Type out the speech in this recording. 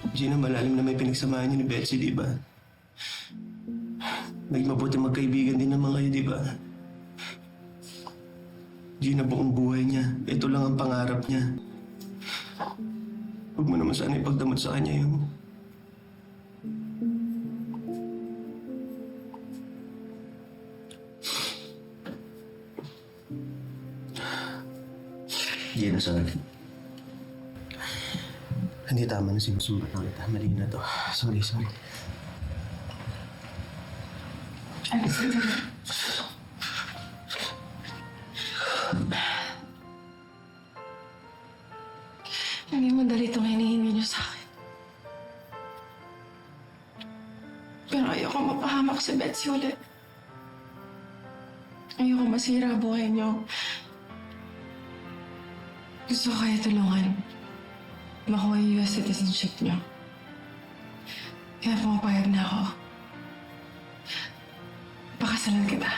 Gina, malalim na may pinagsamahan niyo ni Betsy, di ba? Naging mabuti magkaibigan din naman kayo, di ba? Gina, buong buhay niya. Ito lang ang pangarap niya. Huwag mo naman sana ipagdamot sa kanya yun. Gina, sorry. Hindi tama na sinusumbat na kita. Mali na to. Sorry, sorry. Hindi madali itong hinihingi niyo sa akin. Pero ayoko mapahamak si Betsy ulit. Ayoko masira buhay niyo. Gusto ko kayo tulungan. Makuha yung US citizenship niyo. Kaya pumapayag na ako. Pakasalan kita.